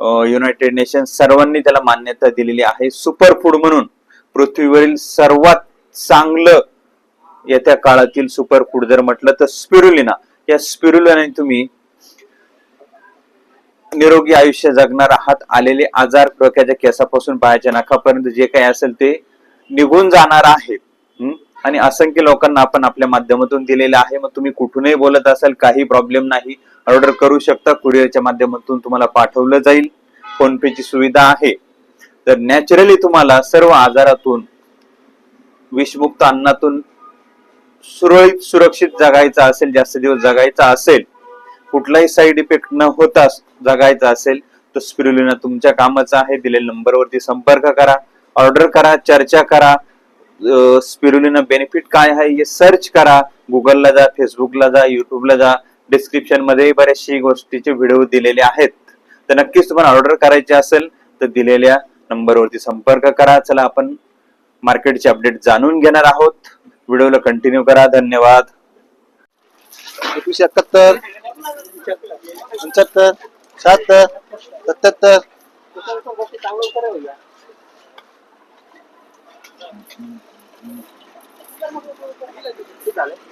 United Nation सर्वांनी त्याला मान्यता दिलेली आहे. सुपर फूड म्हणून पृथ्वीवरील सर्वात चांगलं येत्या काळातील सुपर फूड जर म्हटलं तर स्पिरुलिना या स्पिरुलिनाने तुम्ही निरोगी आयुष्य जगणार आहात. आलेले आजार डोक्याच्या केसापासून पायाच्या नाकापर्यंत जे काही असेल ते निघून जाणार आहे. आणि असंख्य लोकांना आपण आपल्या माध्यमातून दिलेलं आहे. मग तुम्ही कुठूनही बोलत असाल काही प्रॉब्लेम नाही. ऑर्डर करू शकता. कुरिअरच्या माध्यमातून तुम्हाला पाठवलं जाईल. फोन पेची सुविधा आहे. तर नॅचरली तुम्हाला सर्व आजारातून विषमुक्त अन्नातून सुरळीत सुरक्षित जगायचं असेल जास्त दिवस जगायचा असेल कुठलाही साईड इफेक्ट न होता जगायचा असेल तर स्पिरुलिना तुमच्या कामाचं आहे. दिलेल्या नंबरवरती संपर्क करा ऑर्डर करा चर्चा करा. स्पिरुलिना बेनिफिट काय आहे हे सर्च करा. गुगलला जा फेसबुकला जा युट्यूबला जा. डिस्क्रिप्शनमध्ये बऱ्याचशा गोष्टीचे व्हिडिओ दिलेले आहेत. तर नक्कीच तुम्हाला ऑर्डर करायची असेल तर दिलेल्या नंबरवरती संपर्क करा. चला आपण मार्केटचे अपडेट जाणून घेणार आहोत. व्हिडिओला कंटिन्यू करा. धन्यवाद. एकवीसशे एकाहत्तर पंच्याहत्तर शहात्तर सत्याहत्तर.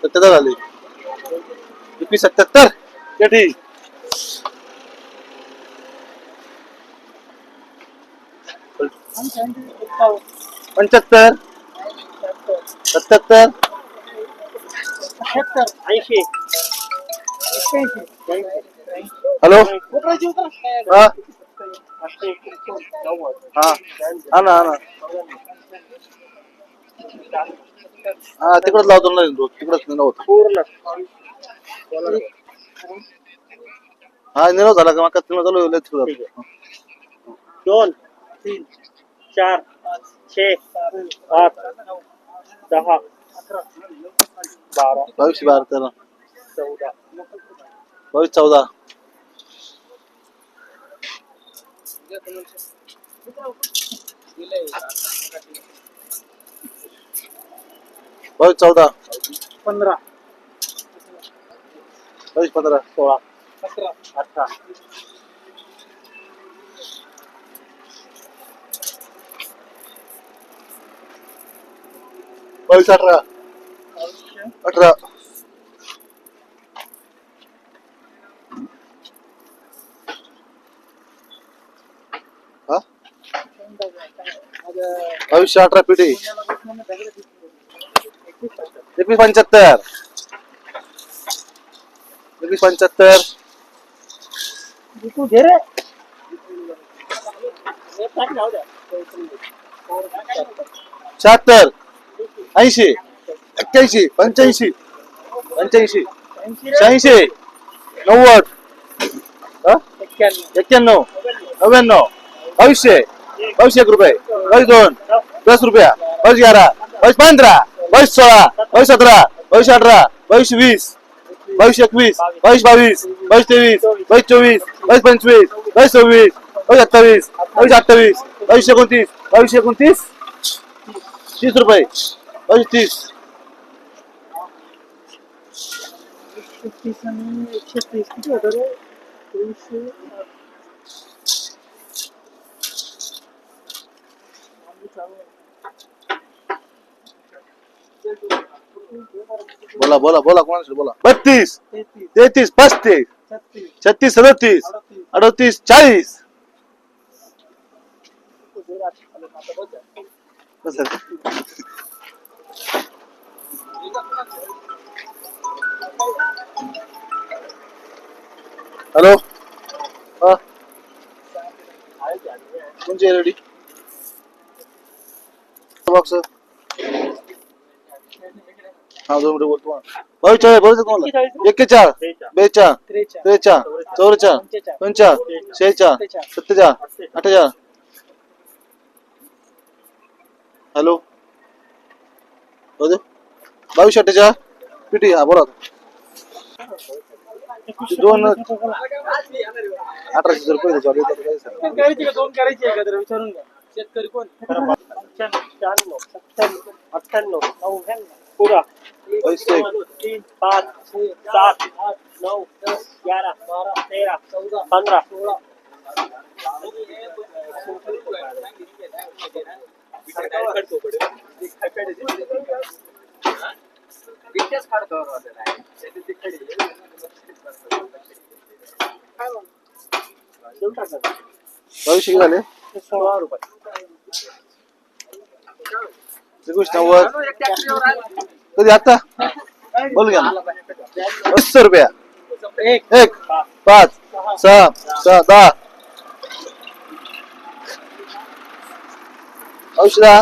सत्याहत्तर झाले एकवीस सत्याहत्तर केटी पंच्याहत्तर. सत्याहत्तर. ऐंशी. हॅलो? हा? हा. हा ना हा ना. हा तिकडच लावतो ना तिकडच नव्हतं हा निरव झाला का? मग तिकडं चालू लय तिकडं. जातो. दोन तीन चार छे आठ दहा बारा बावीस बारा तेरा चौदा. बावीस चौदा. बावीस चौदा. पंधरा. बावीस पंधरा सोळा. सतरा. अठरा. बावीस अठरा. अठरा. हा? बावीसशे अठरा पिढी. एकवीस पंच्याहत्तर. पंच्याहत्तर. शहात्तर. ऐंशी. एक्क्याऐंशी. पंच्याऐंशी. पंच्याऐंशी. शहाऐंशी. नव्वद? एक्क्याण्णव. नव्याण्णव. बावीसशे. बावीसशे एक रुपये. बावीस दोन. दस रुपया. बावीस ग्यारा. बावीस पंधरा. बावीस सोळा. बावीस सतरा. बावीस अठरा. बावीस वीस. बावीस एकवीस बावीस बावीस बावीस तेवीस बावीस चोवीस बावीस पंचवीस बावीस सव्वीस बावीस अठ्ठावीस बावीस अठ्ठावीस बावीस एकोणतीस बावीस एकोणतीस तीस रुपये बावीस तीस. आणि एकशे तीस किती होतं रे? तीनशे बोला बोला बोला कोणाशी बोला? बत्तीस तेहतीस. पस्तीस छत्तीस. सदतीस अडतीस. अडतीस चाळीस. हॅलो. हा. कोणची रेडी? बॉक्स हा दोन मिनिटं बोलतो बावीस चाळीस बोलतो तुम्हाला एक्केचाळ बेचाळ त्रेचाळ. चौरेचाळ पंचाळ शेचाळ सत्तेचाळ. अठ्ठेचाळ. हॅलो? बावीस अठ्ठेचाळ. पिटी हा बोला दोन अठराशे रुपये दोन करायची विचारून घ्या. शेतकरी कोण? सत्त्याण्णव अठ्ठ्याण्णव. नव्याण्णव पुरा पैसे. तीन पाच सात आठ नऊ दस ग्यारा बारा तेरा चौदा पंधरा सोळा देऊन टाका. बावीसशे किती झाले सोळा रुपये एकवीस नव्वद कधी आता? बोल घ्या ना रुपया. एक. एक पाच सहा सहा दहा. औषधा?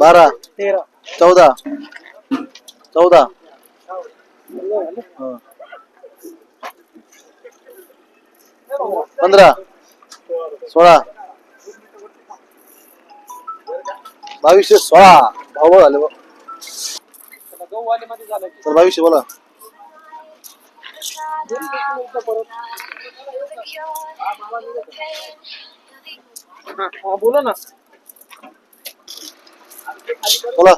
बारा तेरा. चौदा. चौदा हं. पंधरा सोळा बावीसशे सोळा भाव झाले तर बावीसशे बोला. हा बोला. ना बोला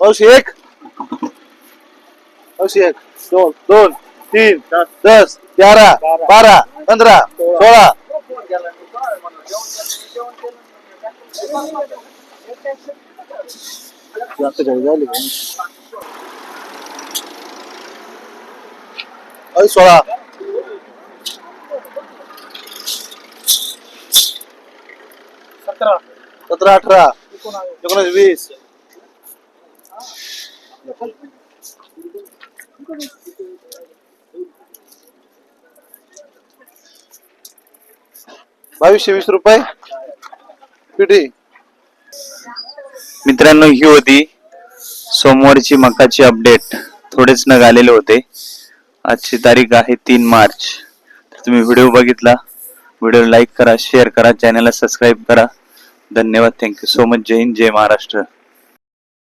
बावीसशे एक. बावीसशे एक दोन दोन. तीन दस तेरा बारा पंधरा सोळा सोळा सतरा। सतरा अठरा एकोणीस वीस। बावीसशे वीस रुपये. पिठी मित्रांनो ही होती सोमवारची मकाची अपडेट थोडेच नग आलेले होते. आजची तारीख आहे तीन मार्च. तर तुम्ही व्हिडिओ बघितला व्हिडिओ लाईक करा शेअर करा चॅनलला सबस्क्राईब करा. धन्यवाद. थँक्यू सो मच जय हिंद जय महाराष्ट्र.